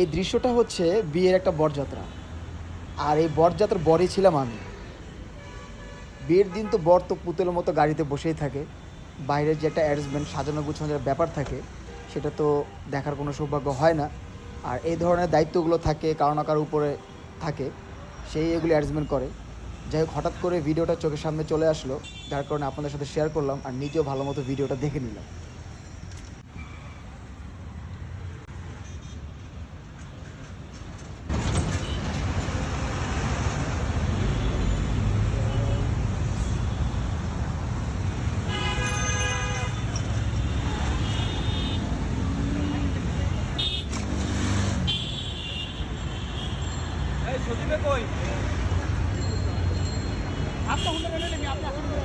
এই দৃশ্যটা হচ্ছে বিয়ের একটা বরযাত্রা। আর এই বরযাত্রার বরই ছিলাম আমি। বিয়ের দিন তো বর তো পুতুলের মতো গাড়িতে বসেই থাকে। বাইরের যে একটা অ্যারেঞ্জমেন্ট, সাজানো গুছানোর ব্যাপার থাকে, সেটা তো দেখার কোনো সৌভাগ্য হয় না। আর এই ধরনের দায়িত্বগুলো থাকে, কারও না কারও উপরে থাকে, সেই এগুলো অ্যারেঞ্জমেন্ট করে। যাই হোক, হঠাৎ করে ভিডিওটা চোখের সামনে চলে আসলো। যার কারণে আপনাদের সাথে শেয়ার করলাম আর নিজেও ভালো মতো ভিডিওটা দেখে নিলাম। সজীবে কই? আপনার হুন্ডা নিলে আপনি আপনি